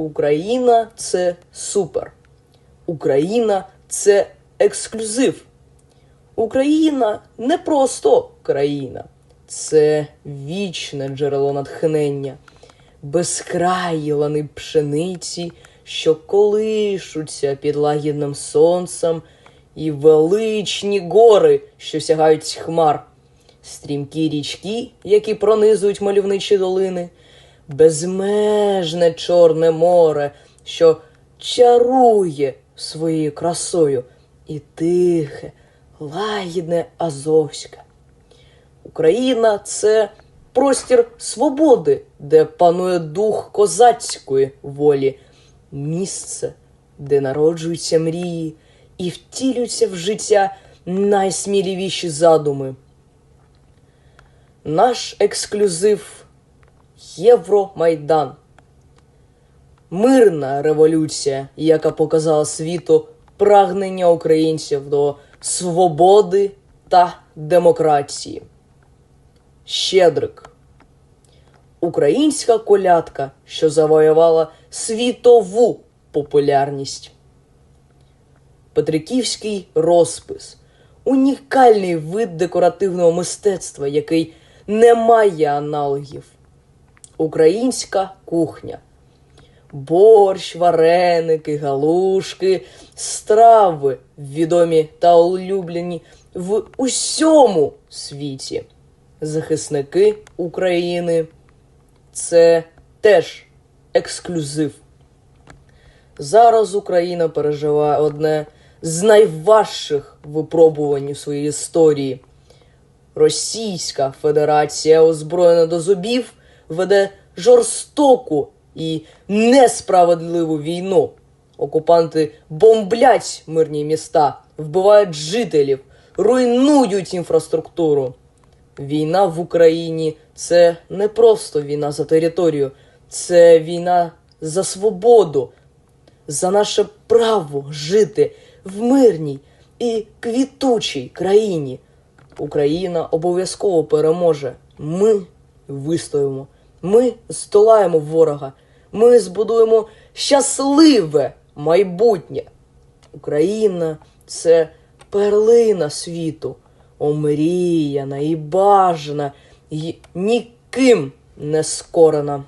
Україна це супер. Україна це ексклюзив. Україна не просто країна, це вічне джерело натхнення, безкраї лани пшениці, що колишуться під лагідним сонцем, і величні гори, що сягають хмар, стрімкі річки, які пронизують мальовничі долини, безмежне Чорне море, що чарує своєю красою, і тихе, лагідне Азовське. Україна це простір свободи, де панує дух козацької волі, місце, де народжуються мрії і втілюються в життя найсміливіші задуми. Наш ексклюзив Євромайдан. Мирна революція, яка показала світу прагнення українців до свободи та демократії. Щедрик. Українська колядка, що завоювала світову популярність. Петриківський розпис унікальний вид декоративного мистецтва, який не має аналогів. Українська кухня. Борщ, вареники, галушки, страви відомі та улюблені в усьому світі. Захисники України це теж ексклюзив. Зараз Україна переживає одне з найважчих випробувань у своїй історії. Російська Федерація, озброєна до зубів, веде жорстоку і несправедливу війну. Окупанти бомблять мирні міста, вбивають жителів, руйнують інфраструктуру. Війна в Україні це не просто війна за територію, це війна за свободу, за наше право жити в мирній і квітучій країні. Україна обов'язково переможе. Ми вистоїмо, ми здолаємо ворога, ми збудуємо щасливе майбутнє. Україна це перлина світу, омріяна і бажана, і ніким не скорена.